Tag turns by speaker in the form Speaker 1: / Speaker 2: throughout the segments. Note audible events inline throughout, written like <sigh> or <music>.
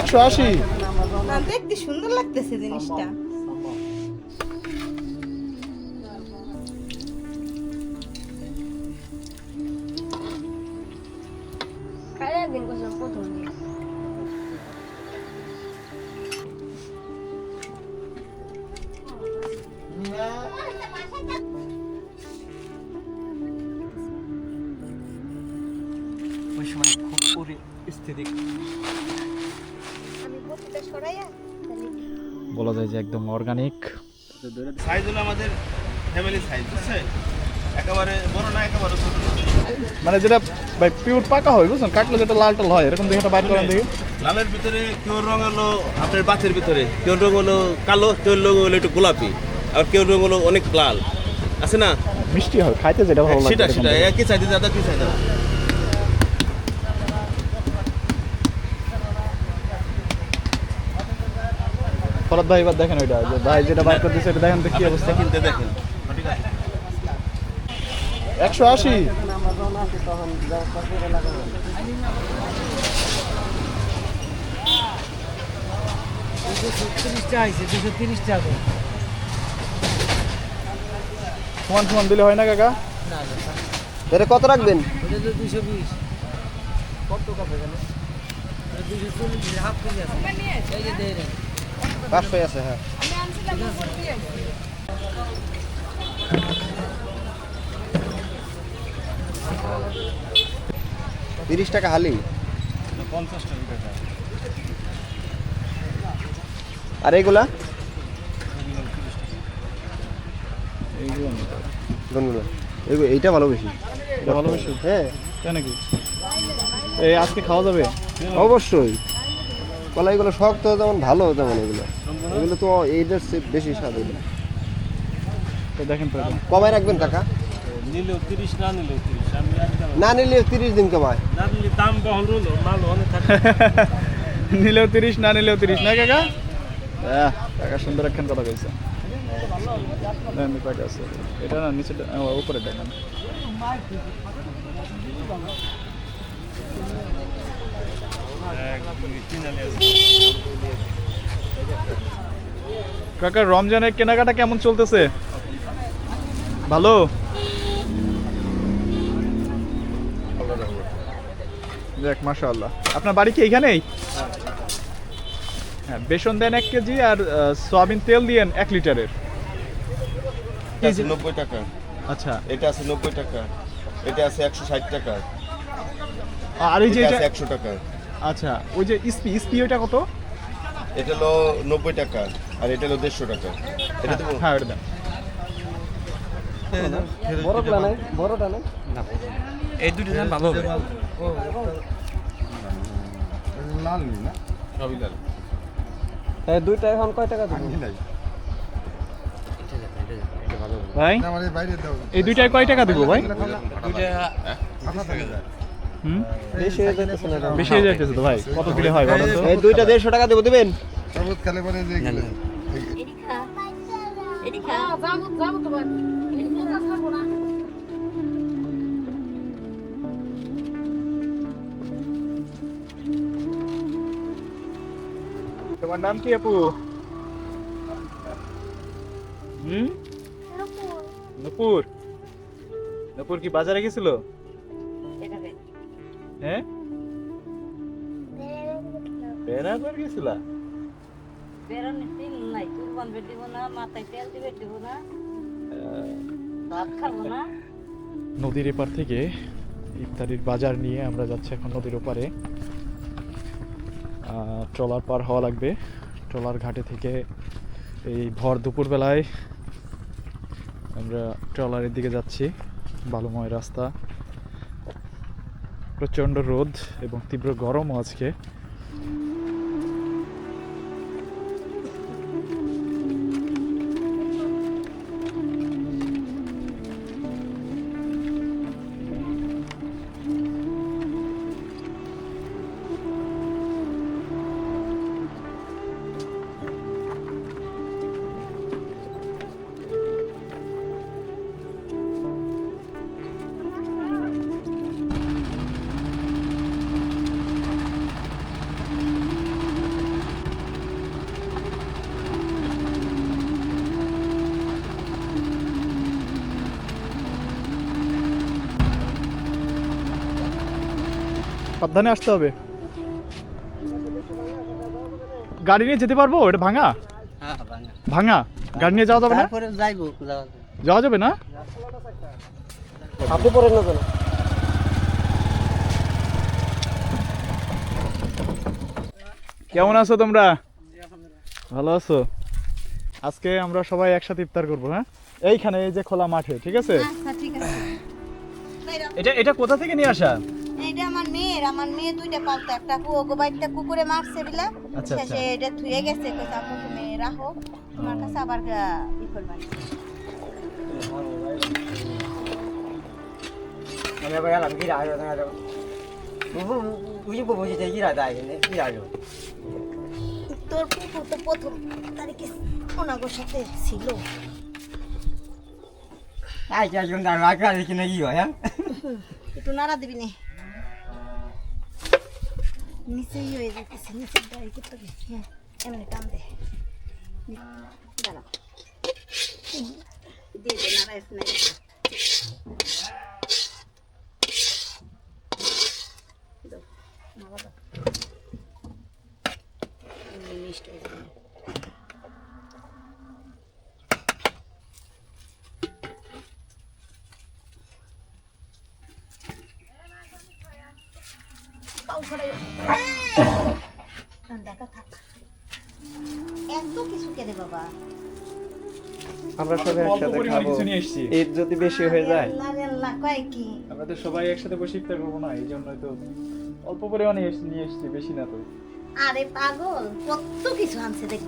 Speaker 1: একশো আশি।
Speaker 2: দেখতে সুন্দর লাগতেছে জিনিসটা।
Speaker 1: মানে যেটা ভাই পিওর পাকা হয় বুঝছেন? কাটলে যেটা লাল টাল হয় এরকম দেখে একটা বাইর করেন দেখি।
Speaker 3: লালের ভিতরে কেউ রং হলো আপনার বাতের ভিতরে কেউ রং হলো কালো কেউ রং হলো একটু গোলাপি আর কেউ রং হলো অনেক লাল। আছে না?
Speaker 1: মিষ্টি হয় খাইতে যেটা ভালো লাগে
Speaker 3: সেটা সেটা একই চাইতে দাদা কি চাই দাদা।
Speaker 1: ফরাদ ভাই এবার দেখেন ওইটা যে ভাই যেটা বাইর করে দিচ্ছে এটা দেখেন তো কি অবস্থা।
Speaker 3: কিনতে দেখেন। ঠিক আছে
Speaker 1: একশো আশি
Speaker 4: তিরিশটা আইছে দুশো তিরিশটা হবে
Speaker 1: সমান সমান দিলে হয় না কাকা?
Speaker 4: না না
Speaker 1: এটা কত রাখবেন?
Speaker 4: ওটা তো দুশো বিশ। কত কাপে গেল দুশো চল্লিশ হাফ কেজি আছে। এই যে দেয়
Speaker 1: পাঁচশো আছে হ্যাঁ। তিরিশ টাকা হালি?
Speaker 3: পঞ্চাশ টাকা
Speaker 1: আর এইগুলা এইগু- এইটা ভালো বেশি। ভালো বেশি? হ্যাঁ। তাই নাকি? এই আজকে খাওয়া যাবে? অবশ্যই। কলা এগুলো শক্ত যেমন ভালো তেমন এগুলো। এগুলো তো এইটার চেয়ে বেশি স্বাদ এগুলো। দেখেন কমায় রাখবেন টাকা?
Speaker 3: নিলেও তিরিশ না নিলেও তিরিশ।
Speaker 1: না নিলে তিরিশ দিন কমায়।
Speaker 3: না নিলে দাম বহন হলো মাল অনেক থাকে <laughs>
Speaker 1: নিলেও তিরিশ না নিলেও তিরিশ। না কাকা? হ্যাঁ কাকা সুন্দর একখান কথা কইছে। আছে। এটা না নিচে উপরে দেখেন কাকা রমজানের কেনাকাটা কেমন চলতেছে? ভালো? যাক মাশাআল্লাহ। আপনার বাড়ি কি এইখানেই? হ্যাঁ বেসন দেন এক কেজি আর সয়াবিন তেল দিয়েন এক লিটারের।
Speaker 3: নব্বই টাকা।
Speaker 1: আচ্ছা।
Speaker 3: এটা আছে নব্বই টাকা। এটা আছে একশো ষাট টাকা।
Speaker 1: আর এই যে
Speaker 3: এটা
Speaker 1: এটা
Speaker 3: একশো টাকা।
Speaker 1: আচ্ছা ওই যে ইসপি ইসপি ওইটা কত?
Speaker 3: এটা হলো নব্বই টাকা আর এটা হলো দেড়শো টাকা। এটা দেবো?
Speaker 1: হ্যাঁ ওটা দেন।
Speaker 3: বড়টা নাই?
Speaker 1: বড়টা নেই?
Speaker 4: এই দুটো ভালো হবে।
Speaker 3: সবই লাল
Speaker 1: দুইটা এখন কয় টাকা দেবো? ভাই? এই দুইটায় কয় টাকা দেবো ভাই? হুম? বেশি হয়ে যাইতেছে তো ভাই। কত কিলো হয় বলেন তো? এই দুইটা দেড়শো টাকা দেবো দেবেন?
Speaker 5: তোমার
Speaker 1: নাম কি আপু হুম নপুর নপুর কি বাজারে গেছিল হ্যাঁ বেড়াবার গেছিলা
Speaker 5: বেরোনি তিন নাই তুরবান বের না মাথায় তেল দিবে দিব না ভাত খাব না
Speaker 1: নদীর এপার থেকে ইফতারির বাজার নিয়ে আমরা যাচ্ছি এখন নদীর ওপারে ট্রলার পার হওয়া লাগবে। ট্রলার ঘাটে থেকে এই ভর দুপুরবেলায় আমরা ট্রলারের দিকে যাচ্ছি। বালুময় রাস্তা। প্রচণ্ড রোদ এবং তীব্র গরমও আজকে। সাবধানে আসতে হবে। গাড়ি নিয়ে যেতে পারব? এটা ভাঙা?
Speaker 4: হ্যাঁ ভাঙা।
Speaker 1: ভাঙা? গাড়ি নিয়ে যাওয়া যাবে না?
Speaker 4: যাওয়া যাবে।
Speaker 1: না?
Speaker 6: আপনি না
Speaker 1: কেমন আছো তোমরা? ভালো আছো? আজকে আমরা সবাই একসাথে ইফতার করব হ্যাঁ? এইখানে এই যে খোলা মাঠে ঠিক আছে?
Speaker 2: আচ্ছা ঠিক আছে।
Speaker 1: এটা এটা কোথা থেকে নিয়ে আসা?
Speaker 2: এইটা আমার মেয়ের আমার মেয়ে দুইটা পালতো একটা কুয়ো বাড়িতে কুকুরে মারছে বিলা
Speaker 1: আচ্ছা, আচ্ছা।
Speaker 2: সে এটা থুয়ে গেছে কইছে আপু তুমি রাখো তোমার কাছে আবার ই করবা।
Speaker 4: না বুবু বুঝি বুবু দাই নে
Speaker 2: তোর কুকুর তো প্রথম তারিখে ওনাগোর সাথে ছিল?
Speaker 4: দাঁড়া আগে হয় হ্যাঁ?
Speaker 2: একটু নাড়া দিবি নে। নিচেই হয়ে যেতেছে নিচের ডাই করতে। হ্যাঁ এমনি টান দে নি- দাঁড়া দিয়ে দে নাড়া এখানে দাও, নাড়া দাও। এমনি মিষ্ট হয়ে যাবে। পাও ছড়াই ঠান্ডাটা থাক এত কিছু কেনে বাবা।
Speaker 6: আমরা সবাই একসাথে খাব। ঈদ যদি বেশি হয়ে যায়।
Speaker 1: আমরা তো সবাই একসাথে বসে ইফতার করব না এই জন্যই তো অল্প পরিমাণে নিয়ে এসেছি বেশি না তো।
Speaker 2: আরে পাগল কত কিছু আনছে দেখ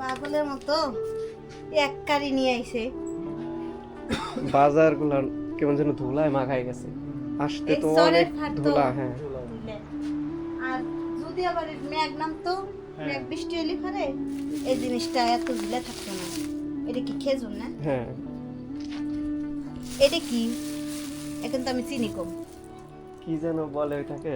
Speaker 2: পাগলের মতো এক কারি নিয়ে আইছে।
Speaker 6: বাজারগুলা কেমন যেন ধুলায় মাখাই গেছে। আসতে
Speaker 2: এই
Speaker 6: তো অনেক ধুলা হ্যাঁ।
Speaker 2: আর যদি আবার মেঘ নামতো
Speaker 1: তো
Speaker 2: মেঘ বৃষ্টি হলে পারে এই জিনিসটা এত ধুলা থাকতো না। এটা কি খেজুর না?
Speaker 6: হ্যাঁ।
Speaker 2: এটা কি? এখন তো আমি চিনি কম।
Speaker 6: কি যেন বলে ওইটাকে?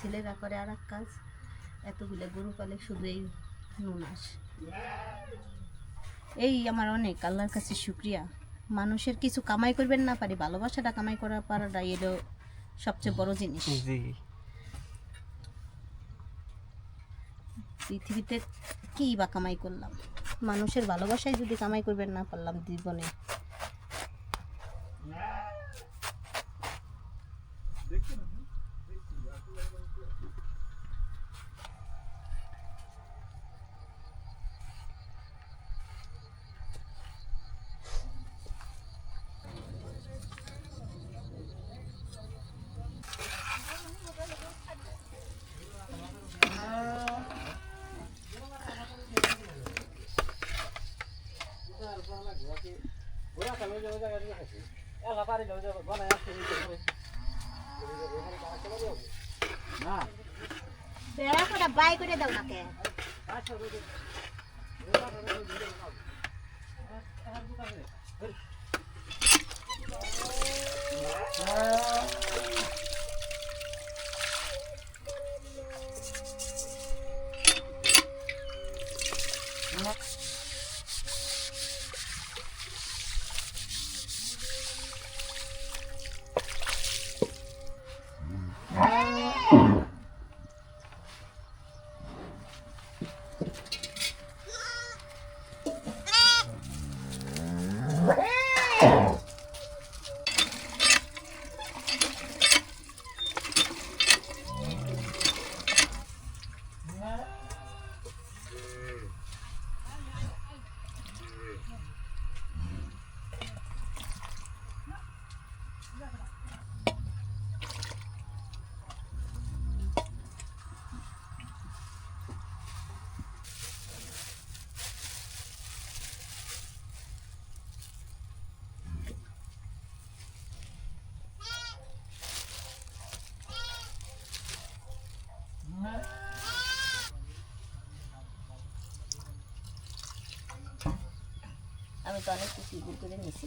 Speaker 2: ছেলেরা করে আর এক কাজ এতগুলো গরু পালে শুধু এই নুনাস এই আমার অনেক আল্লাহর কাছে শুক্রিয়া। মানুষের কিছু কামাই করবেন না পারি ভালোবাসাটা কামাই করার পারাটা এলো সবচেয়ে বড় জিনিস। পৃথিবীতে কি বা কামাই করলাম? মানুষের ভালোবাসায় যদি কামাই করবেন না পারলাম জীবনে। আমি তো অনেক কিছু করে নিছি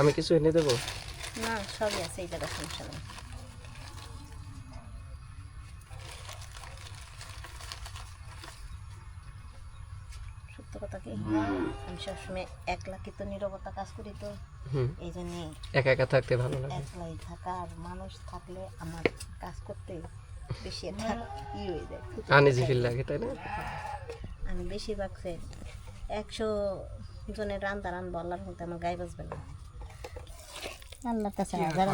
Speaker 6: আমি কিছু এনে দেবো?
Speaker 2: না সবই আছে এই সমস্যা নেই সত্য কথা কি? আমি সবসময় একলা কিন্তু নিরবতা কাজ করি তো? এই জন্যে
Speaker 6: একা একা থাকতে ভালো লাগে।
Speaker 2: একলাই থাকা আর মানুষ থাকলে আমার কাজ করতে বেশি ই হয়ে যায়
Speaker 6: আনিজি ফিল লাগে তাই না?
Speaker 2: আমি বেশিরভাগ একশো জনের রান্না রান্না আল্লাহর মধ্যে আমার গায়ে বাজবে না। আল্লাহর কাছে হাজার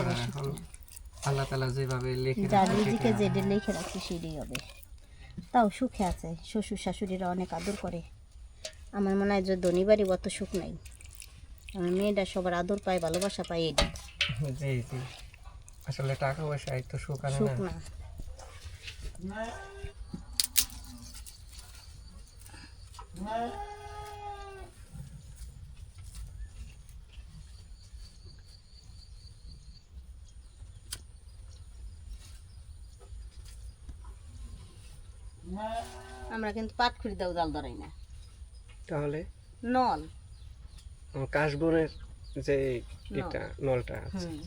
Speaker 6: আল্লাহ তালা যেভাবে লিখে
Speaker 2: রাখছে সেটাই হবে। তাও সুখে আছে। শ্বশুর শাশুড়িরা অনেক আদর করে। আমার মনে হয় যে ধনী বাড়ি অত সুখ নাই। আমার মেয়েটা সবার আদর পায় ভালোবাসা পায় এটি
Speaker 6: জি জি। আসলে টাকা পয়সা তো সুখ আনে
Speaker 2: সুখ
Speaker 6: না।
Speaker 2: না। আমরা কিন্তু পাট খুঁড়ি দাও জাল ধরাই না।
Speaker 6: তাহলে?
Speaker 2: নল।
Speaker 6: কাশবনের যে এটা নলটা আছে।
Speaker 2: হুম।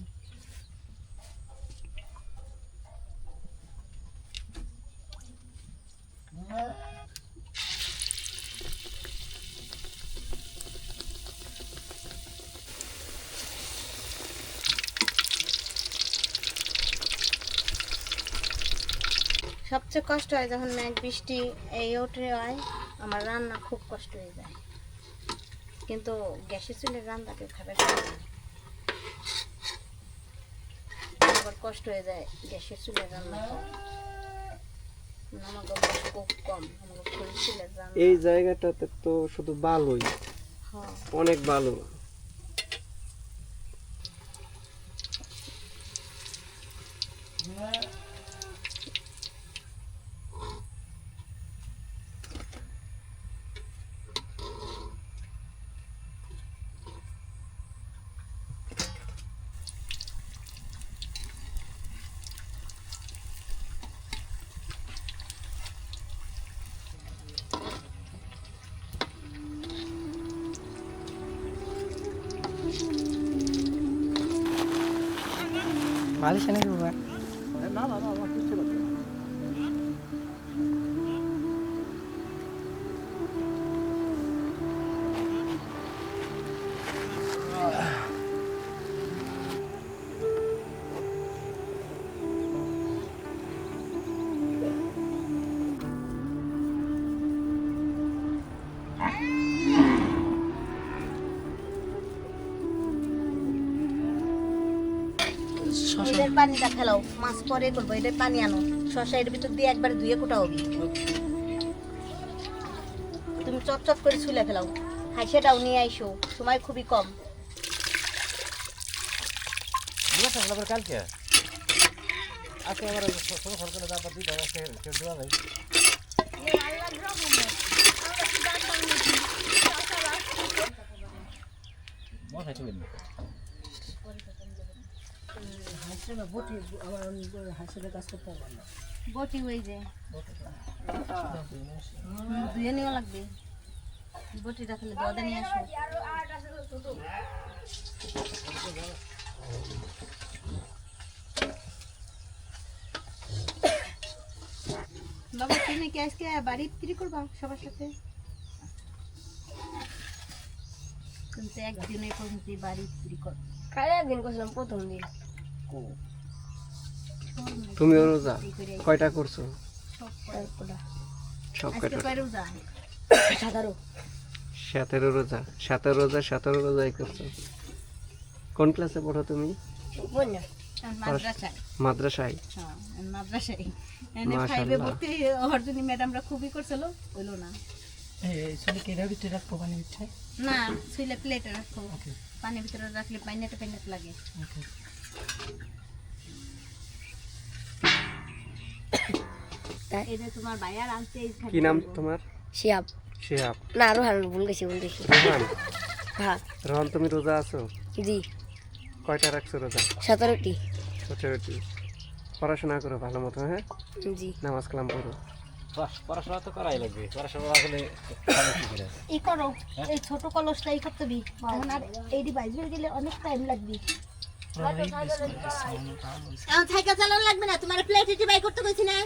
Speaker 2: সবচেয়ে কষ্ট হয় যখন মেঘ বৃষ্টি এই ওঠে হয় আমার রান্না খুব কষ্ট হয়ে যায়। কিন্তু গ্যাসের চুলের রান্না কেউ না। আবার কষ্ট হয়ে যায় গ্যাসের চুলের রান্না আমাকে খুব কম আমাকে খড়ির চুলের রান্না।
Speaker 6: এই জায়গাটাতে তো শুধু বালুই অনেক বালু। মালিশ এনে দেবো
Speaker 2: এদের পানিটা ফেলাও মাছ পরে করব এদের পানি আনো। শশা এর ভিতর দিয়ে একবার ধুয়ে কোটা হবি তুমি চটচট করে ছুলে ফেলাও। হাসিটাও নিয়ে আইসো সময় খুবই কম।
Speaker 4: কালকে? আজকে আমার ছোট সরকারে দাবার দিতে আছে কেউ দেওয়া নাই মশাই চলে
Speaker 2: বটি হয়ে যায়। হুম, ধুয়ে নেওয়া লাগবে। বটি রাখলে দদে নিয়ে আসো। বাবা তুমি কি আজকে বাড়ি বিক্রি করবা সবার সাথে? কিন্তু একদিনে পর্যন্ত বাড়ি বিক্রি কর
Speaker 7: কালে একদিন করছিলাম প্রথম দিন?
Speaker 6: তুমিও রোজা? কয়টা করছ?
Speaker 2: সব
Speaker 6: কয়টা? সতেরো। রোজা। সতেরো রোজা সতেরো রোজাই করছ। কোন ক্লাসে পড়ো তুমি?
Speaker 2: মাদ্রাসায়
Speaker 6: মাদ্রাসায়?
Speaker 2: হ্যাঁ মাদ্রাসায়। এনে
Speaker 6: মাশাআল্লাহ।
Speaker 2: ফাইভে ভর্তি হওয়ার জন্য ম্যাডামরা খুবই করছিল হইল না। না ছুইলে প্লেটে রাখো পানির ভিতরে রাখলে পাইনাতে পাইনাতে লাগে। যে তোমার ভাইয়ার আনতে
Speaker 6: কি নাম তোমার?
Speaker 7: শিয়াব।
Speaker 6: শিহাব
Speaker 7: না আরও হারানো ভুল গেছি ভুল গেছি
Speaker 6: রোহান?
Speaker 7: হ্যাঁ।
Speaker 6: রোহান তুমি রোজা আছো?
Speaker 7: জি।
Speaker 6: কয়টা রাখছো রোজা?
Speaker 7: সতেরোটি।
Speaker 6: সতেরোটি। পড়াশোনা করো ভালো মতো হ্যাঁ?
Speaker 7: জি।
Speaker 6: নামাজ কালাম পড়া-
Speaker 4: পড়াশোনা তো করাই লাগবে। পড়াশোনা করে?
Speaker 2: ই করো এই ছোট কলসটা ই করতে বি এখন আর গেলে অনেক টাইম লাগবে। এখন সাইকেল চালানো লাগবে না তোমার প্লেট বাই করতে কইছি না।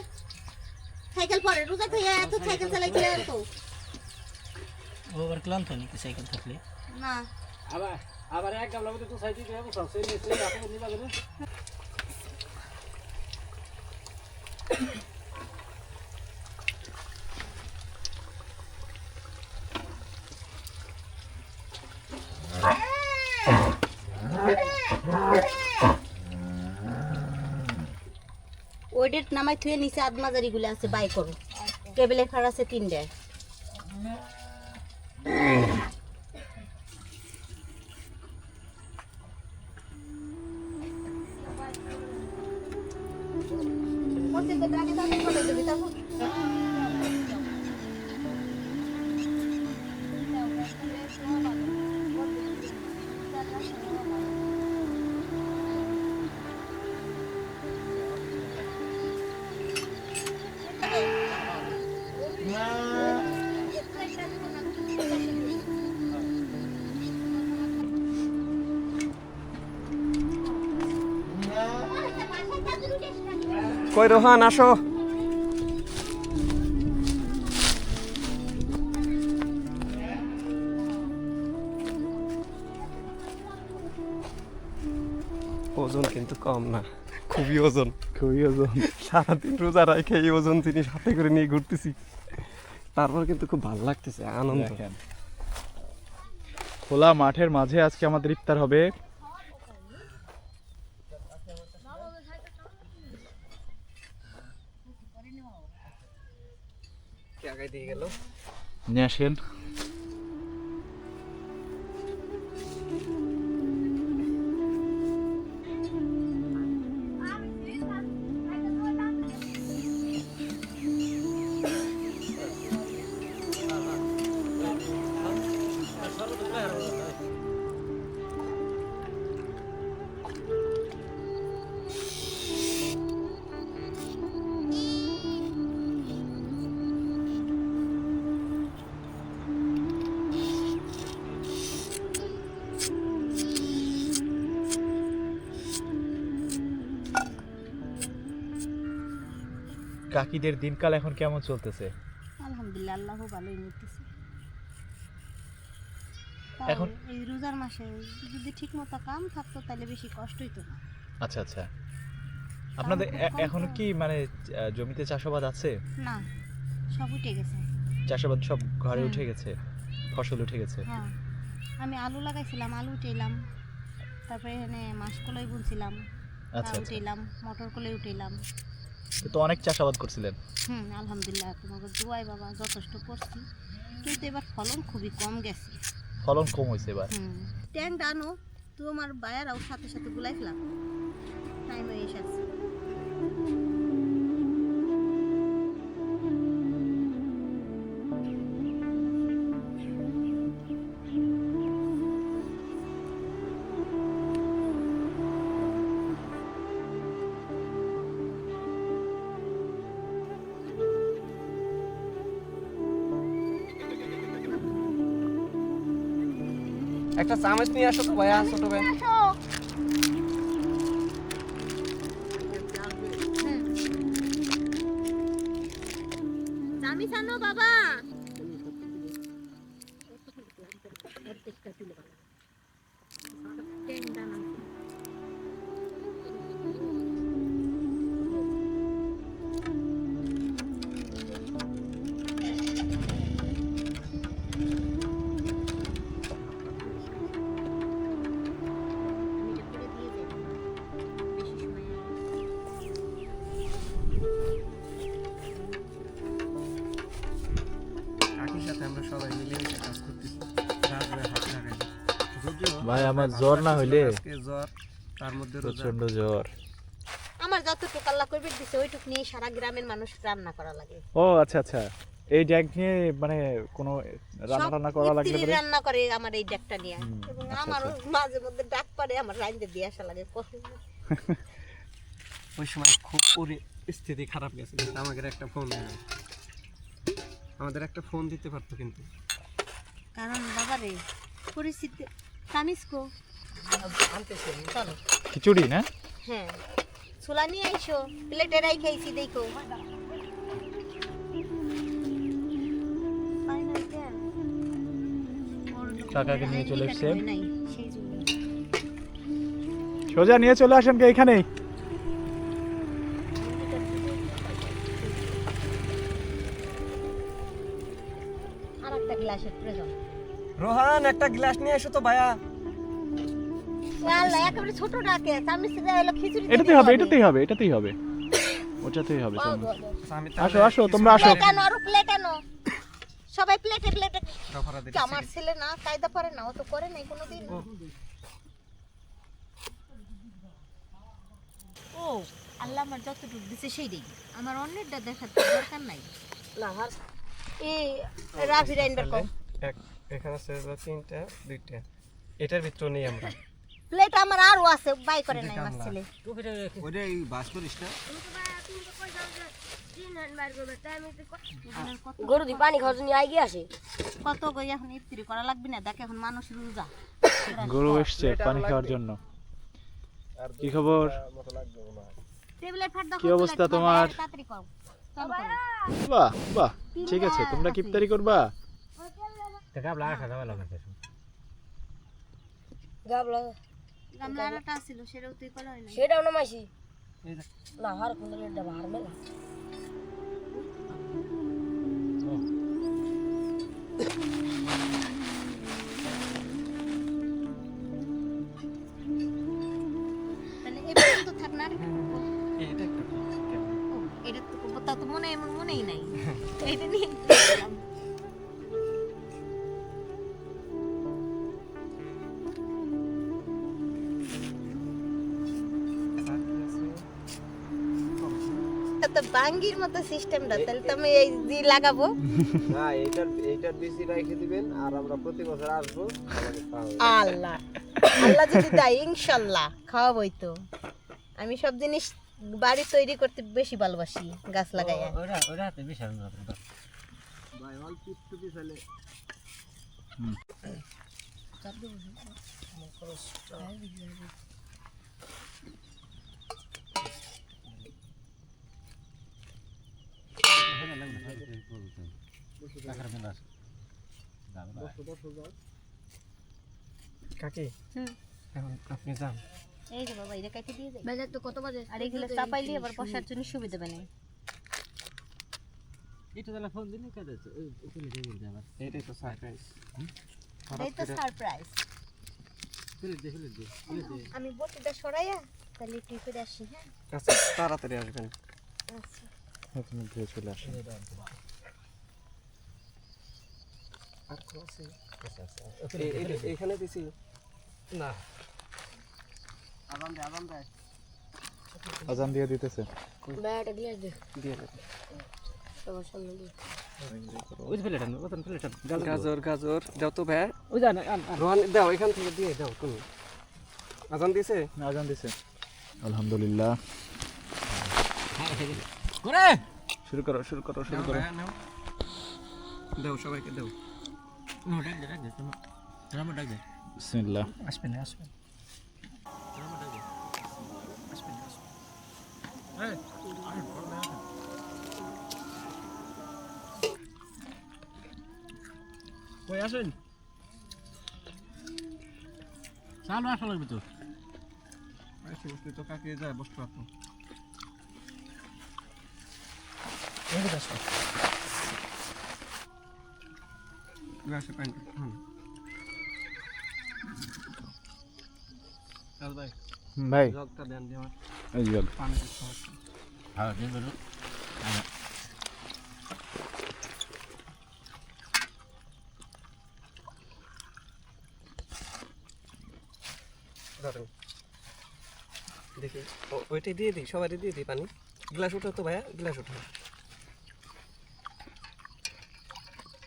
Speaker 2: সাইকেল পরে রোজা থেকে এত সাইকেল চালাইতে তো
Speaker 8: ওভার ক্লান্ত নাকি সাইকেল থাকলে?
Speaker 2: না।
Speaker 4: আবার আবার এক গামলা মধ্যে তো সাইড দিতে হবে সব সেই সেই আপনি নিবা
Speaker 2: নামাই থুয়ে নিচে আদমাজারিগুলো আছে বাই করো। টেবিলে খাড় আছে তিনটে।
Speaker 6: কই রোহান আসো। ওজন কিন্তু কম না খুবই ওজন।
Speaker 1: খুবই ওজন।
Speaker 6: সারাদিন রোজা রাখে এই ওজন জিনিস হাতে করে নিয়ে ঘুরতেছি। তারপর কিন্তু খুব ভালো লাগতেছে আনন্দ।
Speaker 1: খোলা মাঠের মাঝে আজকে আমাদের ইফতার হবে।
Speaker 6: দিয়ে গেল
Speaker 1: নিয়ে আসেন কাকিদের দিনকাল এখন কেমন চলতেছে?
Speaker 2: আলহামদুলিল্লাহ আল্লাহ ভালোই নিতেছে।
Speaker 1: এখন-
Speaker 2: এই রোজার মাসে যদি কাম থাকতো তাহলে বেশি কষ্ট হইতো না।
Speaker 1: আচ্ছা আচ্ছা। আপনাদের
Speaker 2: এখনও
Speaker 1: কি মানে জমিতে চাষাবাদ আছে?
Speaker 2: না সব উঠে গেছে।
Speaker 1: চাষাবাদ সব ঘরে উঠে গেছে? ফসল উঠে গেছে?
Speaker 2: হ্যাঁ আমি আলু লাগাইছিলাম আলু উঠেলাম তারপরে এখানে মাসকলাই বুনছিলাম
Speaker 1: আচ্ছা আচ্ছা।
Speaker 2: উঠেলাম মটর কলাই উঠেলাম
Speaker 1: তো অনেক চাষাবাদ করছিলেন।
Speaker 2: হুম আলহামদুলিল্লাহ তোমাকে দুয়াই বাবা যথেষ্ট করছি কিন্তু এবার ফলন খুবই কম গেছে।
Speaker 1: ফলন কম হয়েছে এবার।
Speaker 2: হুম ট্যাং আনো তো আমার বায়ারাও সাথে সাথে গুলাইছিলাম টাইম হয়ে এসেছে।
Speaker 6: একটা চামচ নিয়ে আসো তো ভাইয়া ছোট ভাই।
Speaker 2: জানো বাবা।
Speaker 6: আমার
Speaker 1: জ্বর না হইলে?
Speaker 6: জ্বর তার মধ্যে
Speaker 1: প্রচণ্ড জ্বর।
Speaker 2: আমার যতটুকু আল্লাহ দিছে ওইটুকু নিয়ে সারা গ্রামের মানুষ রান্না করা লাগে।
Speaker 1: ও আচ্ছা আচ্ছা। এই ড্যাগ নিয়ে মানে কোনো রান্না টান্না করা লাগলে
Speaker 2: ইফতারি
Speaker 1: পরে?
Speaker 2: রান্না করে আমার এই ডাকটা নিয়ে। এবং
Speaker 1: আচ্ছা,
Speaker 2: আমারও মাঝে মধ্যে ডাক পারে আমার রাইন্দে দিয়ে আসা লাগে <laughs>
Speaker 6: ওই সময় খুব পরিস্থিতি খারাপ গেছে কিন্তু আমাদের একটা ফোন
Speaker 9: আমাদের একটা ফোন দিতে পারতো কিন্তু।
Speaker 2: কারণ বাবা রে পরিস্থিতি তামিসকো চলো
Speaker 1: খিচুড়ি না?
Speaker 2: হ্যাঁ। ছোলা নিয়ে আইসো প্লেটে রাই খাইছি দেখো।
Speaker 1: কাকাকে নিয়ে চলে এসছে। সোজা নিয়ে চলে আসেন কে এখানেই?
Speaker 2: আর একটা গ্লাসের প্রয়োজন।
Speaker 6: রোহান একটা গ্লাস নিয়ে এসো তো ভাইয়া।
Speaker 2: আল্লাহ একেবারে ছোট ডাকে তামিস হলো খিচুড়ি
Speaker 1: এটাতেই হবে এটাতেই হবে এটাতেই হবে। ওটাতেই হবে আসো আসো তোমরা আসো।
Speaker 2: কেন আরও প্লেট আনো। সবাই প্লেটে প্লেটে আমার ছেলে না কায়দা পারে না ও তো করে নাই কোনোদিন। ও। আল্লাহ আমার যতটুকু দিছে সেই দিই আমার অন্যেরটা দেখার দরকার নাই।
Speaker 7: না হার
Speaker 2: এই রাফি রাইনবার কম
Speaker 6: এক এখানে আছে তিনটা দুইটা। এটার ভিতরে নেই আমরা।
Speaker 2: প্লেট আমার আরও আছে বাই করে নাই আমার ছেলে।
Speaker 9: ওইটা এই বাস করিস না?
Speaker 7: গরু দি পানি খাওয়ার জন্য আগে আসে।
Speaker 2: কত গই এখন ইফতারি করা লাগবে না? দেখ এখন মানুষ রোজা।
Speaker 1: গরু এসছে পানি খাওয়ার জন্য। কি খবর?
Speaker 2: টেবিলে ফাট দাও
Speaker 1: কি অবস্থা তোমার? বাহ বাহ ঠিক আছে। তোমরা কি ইফতারি করবা
Speaker 7: গাবলা
Speaker 2: গামলা আরাটা ছিল সেটাও তুই করা হয় না
Speaker 7: সেটাও নামাইছি না হার কোন লেটটা হার মেলা
Speaker 2: তো বাঙ্গির মতো সিস্টেমটা তাহলে তো আমি এই জি লাগাবো।
Speaker 9: না এইটার এইটার বেশি রেখে দিবেন আর আমরা প্রতি বছর আসব।
Speaker 2: আল্লাহ। আল্লাহ যদি দেয় ইনশাল্লাহ খাওয়াবই তো। আমি সব জিনিস বাড়ি তৈরি করতে বেশি ভালোবাসি গাছ লাগাইয়া।
Speaker 9: ভাই অল্প একটু পিছালে
Speaker 6: কাকি এখন আপনি যান।
Speaker 2: এই যে বাবা এটা কেটে দিয়ে যাই
Speaker 7: বাজার তো কত বাজে?
Speaker 2: আর চাপাইলে আবার বসার জন্য সুবিধা বানে
Speaker 6: এটাই তো সারপ্রাইজ
Speaker 2: এই তো সারপ্রাইজ আমি বটিটা সরাইয়া তাহলে একটু করে আসি হ্যাঁ?
Speaker 6: আচ্ছা তাড়াতাড়ি আসবেন।
Speaker 2: আচ্ছা।
Speaker 1: এখানে দিয়ে চলে আসো
Speaker 6: এখানে দিছি। না।
Speaker 9: আরাম দে
Speaker 1: আজান দিয়ে দিতেছে।
Speaker 7: ব্যাটা গ্লাস দে
Speaker 6: দিয়ে দেবেন
Speaker 7: সবার সামনে দিয়ে।
Speaker 6: গাজর। গাজর দাও তো ভাই। রোহান দাও এখান থেকে দিয়ে দাও তুমি। আজান দিছে?
Speaker 1: আজান দিছে। আলহামদুলিল্লাহ। <laughs> শুরু করো শুরু করো শুরু করো।
Speaker 6: নাও। দাও সবাইকে দাও।
Speaker 1: বিসমিল্লাহ।
Speaker 6: আসবে না আসবে কই আসেন
Speaker 4: চালু আসা লাগবে তো।
Speaker 6: বসতে তো কাকে যায় বসতে পারতো। ভাই
Speaker 1: এই জল।
Speaker 4: হ্যাঁ দিন
Speaker 6: ধরেন দেখি ওইটাই দিয়ে দিই সবারই দিয়ে দিই পানি গ্লাস উঠো তো ভাইয়া গ্লাস উঠো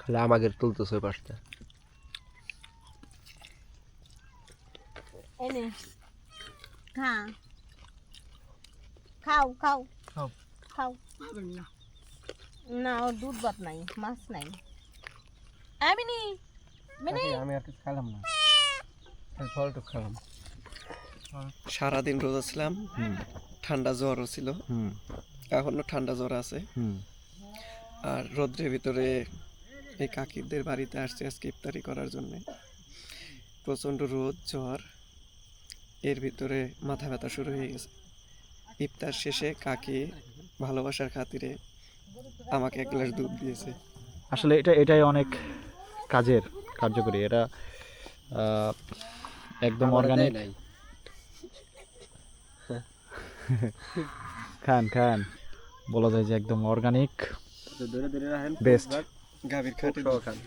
Speaker 9: খালি আমাকে তুলতেছে ওই পাশটা।
Speaker 2: এনে খা খাও খাও।
Speaker 9: খাও।
Speaker 2: খাও। না ওর দুধ ভাত নাই মাছ নাই। আমি নি মিনি।
Speaker 9: আমি আর কিছু খেলাম না। ফলটু খেলাম
Speaker 6: সারাদিন রোজা ছিলাম ঠান্ডা জ্বরও ছিল।
Speaker 1: হুম।
Speaker 6: এখনও ঠান্ডা জ্বর আছে।
Speaker 1: হুম।
Speaker 6: আর রোদ্রের ভিতরে এই কাকিদের বাড়িতে আসছে আজকে ইফতারি করার জন্য। প্রচণ্ড রোদ জ্বর এর ভিতরে মাথা ব্যথা শুরু হয়ে গেছে। ইফতার শেষে কাকি ভালোবাসার খাতিরে আমাকে এক গ্লাস দুধ দিয়েছে।
Speaker 1: আসলে এটা এটাই অনেক কাজের কার্যকরী। এটা আহ, একদম অর্গানিক
Speaker 9: নাই।
Speaker 1: খান খান। বলা যায় যে একদম অর্গানিক
Speaker 9: ধরে ধরে রাখেন।
Speaker 1: বেস্ট
Speaker 6: গাভীর খাটে
Speaker 9: খান